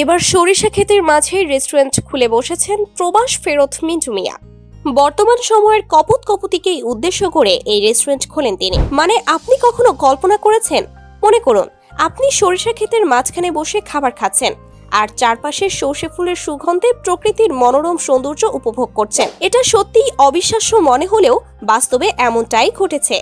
এবার সরিষা ক্ষেতের মাঝে রেস্টুরেন্ট খুলে বসেছেন প্রবাস ফেরত মিন্টু মিয়া। বর্তমান সময়ের কপত কপতিকেই উদ্দেশ্য করে এই রেস্টুরেন্ট খোলেন তিনি। মানে আপনি কখনো কল্পনা করেছেন? মনে করুন, আপনি সরিষা ক্ষেতের মাঝখানে বসে খাবার খাচ্ছেন আর চারপাশে সর্ষে ফুলের সুগন্ধে প্রকৃতির মনোরম সৌন্দর্য উপভোগ করছেন। এটা সত্যিই অবিশ্বাস্য মনে হলেও বাস্তবে এমনটাই ঘটেছে।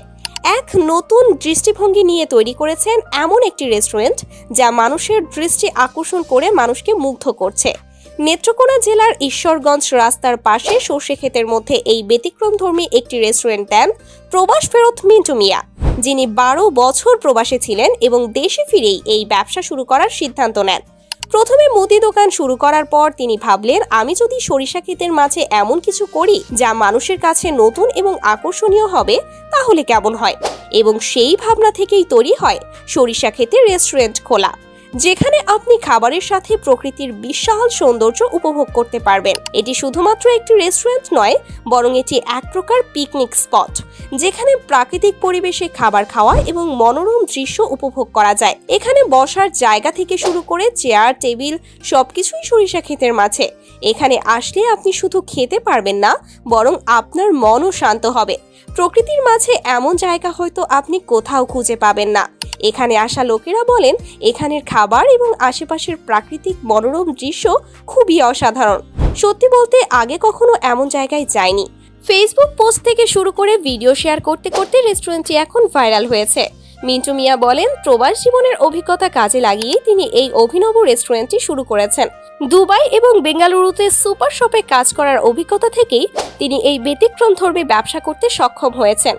এক নতুন দৃষ্টিভঙ্গি নিয়ে তৈরি করেছেন এমন একটি রেস্টুরেন্ট যা মানুষের দৃষ্টি আকর্ষণ করে মানুষকে মুগ্ধ করছে। নেত্রকোনা জেলার ঈশ্বরগঞ্জ রাস্তার পাশে সর্ষে ক্ষেতের মধ্যে এই ব্যতিক্রমধর্মী একটি রেস্টুরেন্ট দেন প্রবাস ফেরত মিন্টু মিয়া, যিনি বারো বছর প্রবাসে ছিলেন এবং দেশে ফিরেই এই ব্যবসা শুরু করার সিদ্ধান্ত নেন। প্রথমে মুদি দোকান শুরু করার পর তিনি ভাবলেন, আমি যদি সরিষা ক্ষেতের মাঝে এমন কিছু করি যা মানুষের কাছে নতুন এবং আকর্ষণীয় হবে, তাহলে কেমন হয়? এবং সেই ভাবনা থেকেই তৈরি হয় সরিষা ক্ষেতের রেস্টুরেন্ট খোলা। যেখানে আপনি খাবারের সাথে প্রকৃতির বিশাল সৌন্দর্য উপভোগ করতে পারবেন। এটি শুধুমাত্র একটি রেস্টুরেন্ট নয়, বরং এটি এক প্রকার পিকনিক স্পট যেখানে প্রাকৃতিক পরিবেশে খাবার খাওয়া এবং মনোরম দৃশ্য উপভোগ করা যায়। এখানে বসার জায়গা থেকে শুরু করে চেয়ার টেবিল সবকিছুই সরিষা ক্ষেতের মাঝে। এখানে আসলে আপনি শুধু খেতে পারবেন না, বরং আপনার মনও শান্ত হবে। প্রকৃতির মাঝে এমন জায়গা হয়তো আপনি কোথাও খুঁজে পাবেন না। এখানে আসা লোকেরা বলেন, এখানের খাবার এবং আশেপাশের প্রাকৃতিক মনোরম দৃশ্য খুবই অসাধারণ। সত্যি বলতে আগে কখনো এমন জায়গায় যায়নি ফেসবুক পোস্ট থেকে শুরু করে ভিডিও শেয়ার করতে করতে রেস্টুরেন্টটি এখন ভাইরাল হয়েছে। মিন্টু মিয়া বলেন, প্রবাস জীবনের অভিজ্ঞতা কাজে লাগিয়ে তিনি এই অভিনব রেস্টুরেন্টটি শুরু করেছেন। দুবাই এবং বেঙ্গালুরুতে সুপার শপে কাজ করার অভিজ্ঞতা থেকেই তিনি এই ব্যতিক্রমধর্মী ব্যবসা করতে সক্ষম হয়েছেন।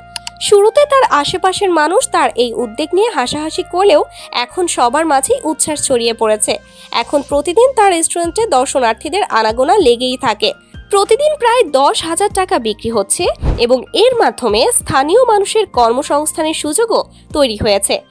শুরুতে তার আশেপাশের মানুষ তার এই উদ্যোগ নিয়ে হাসাহাসি করলেও এখন সবার মাঝেই উচ্ছ্বাস ছড়িয়ে পড়েছে। এখন প্রতিদিন তার রেস্টুরেন্টে দর্শনার্থীদের আনাগোনা লেগেই থাকে। প্রতিদিন প্রায় দশ হাজার টাকা বিক্রি হচ্ছে এবং এর মাধ্যমে স্থানীয় মানুষের কর্মসংস্থানের সুযোগও তৈরি হয়েছে।